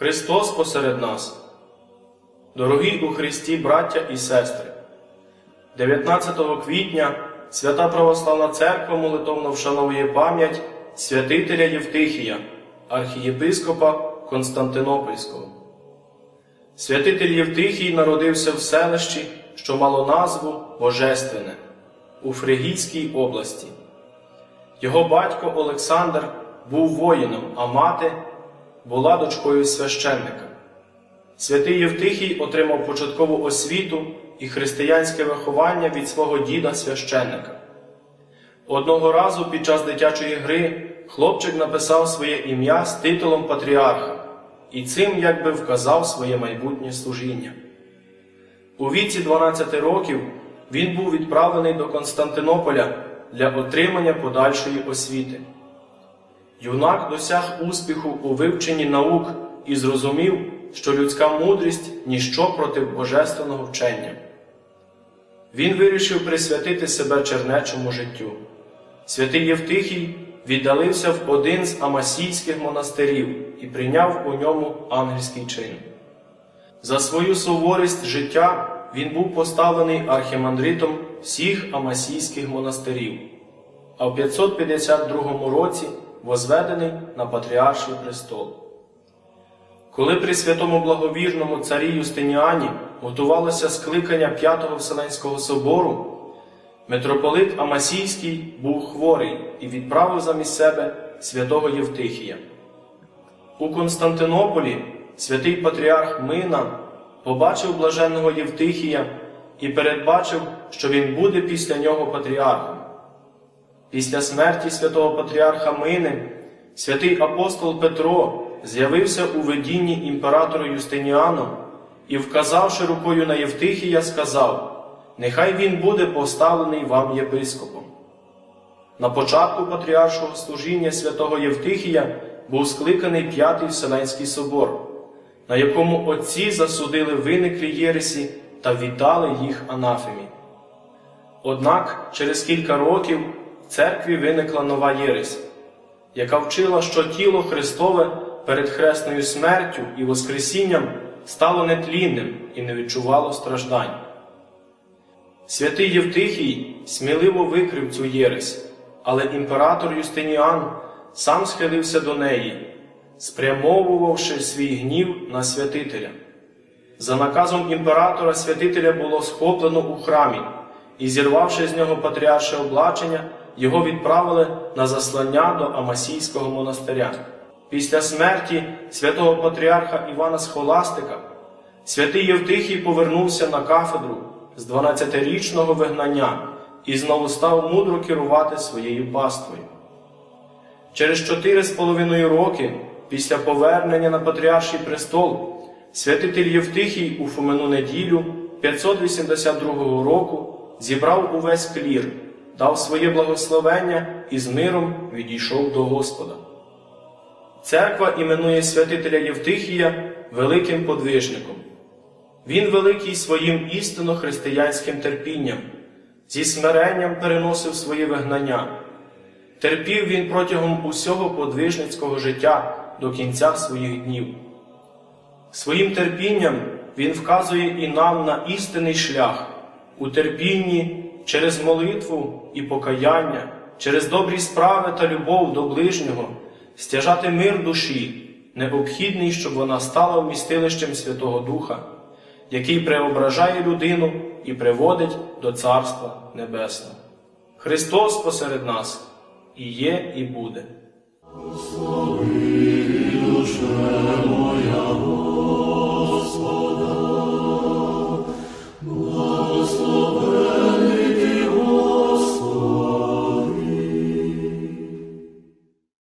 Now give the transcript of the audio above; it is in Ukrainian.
Христос посеред нас. Дорогі у Христі браття і сестри, 19 квітня Свята Православна Церква молитовно вшановує пам'ять святителя Євтихія, архієпископа Константинопольського. Святитель Євтихій народився в селищі, що мало назву Божественне у Фригійській області. Його батько Олександр був воїном, а мати була дочкою священника. Святий Євтихій отримав початкову освіту і християнське виховання від свого діда священника. Одного разу під час дитячої гри хлопчик написав своє ім'я з титулом патріарха і цим якби вказав своє майбутнє служіння. У віці 12 років він був відправлений до Константинополя для отримання подальшої освіти. Юнак досяг успіху у вивченні наук і зрозумів, що людська мудрість ніщо проти божественного вчення. Він вирішив присвятити себе чернечому життю. Святий Євтихій віддалився в один з амасійських монастирів і прийняв у ньому ангельський чин. За свою суворість життя він був поставлений архімандритом всіх амасійських монастирів, а в 552 році возведений на Патріарший престол. Коли при святому благовірному царі Юстиніані готувалося скликання П'ятого Вселенського собору, митрополит Амасійський був хворий і відправив замість себе святого Євтихія. У Константинополі святий патріарх Мина побачив блаженного Євтихія і передбачив, що він буде після нього патріархом. Після смерті святого патріарха Мини святий апостол Петро з'явився у видінні імператору Юстиніану і, вказавши рукою на Євтихія, сказав: Нехай він буде поставлений вам єпископом. На початку патріаршого служіння святого Євтихія був скликаний П'ятий Вселенський собор, на якому отці засудили виниклі єресі та вітали їх анафемі. Однак через кілька років церкві виникла нова єресь, яка вчила, що тіло Христове перед хресною смертю і Воскресінням стало нетлінним і не відчувало страждань. Святий Євтихій сміливо викрив цю єресь, але імператор Юстиніан сам схилився до неї, спрямовувавши свій гнів на святителя. За наказом імператора святителя було схоплено у храмі, і, зірвавши з нього патріарше облачення, його відправили на заслання до Амасійського монастиря. Після смерті святого патріарха Івана Схоластика святий Євтихій повернувся на кафедру з 12-річного вигнання і знову став мудро керувати своєю паствою. Через чотири з половиною роки після повернення на Патріарший престол святитель Євтихій у Фомину неділю 582 року зібрав увесь клір, дав своє благословення і з миром відійшов до Господа. Церква іменує святителя Євтихія великим подвижником. Він великий своїм істинно християнським терпінням, зі смиренням переносив своє вигнання. Терпів він протягом усього подвижницького життя до кінця своїх днів. Своїм терпінням він вказує і нам на істинний шлях у терпінні через молитву і покаяння, через добрі справи та любов до ближнього, стяжати мир душі, необхідний, щоб вона стала вмістилищем Святого Духа, який преображає людину і приводить до Царства Небесного. Христос посеред нас і є, і буде. Душе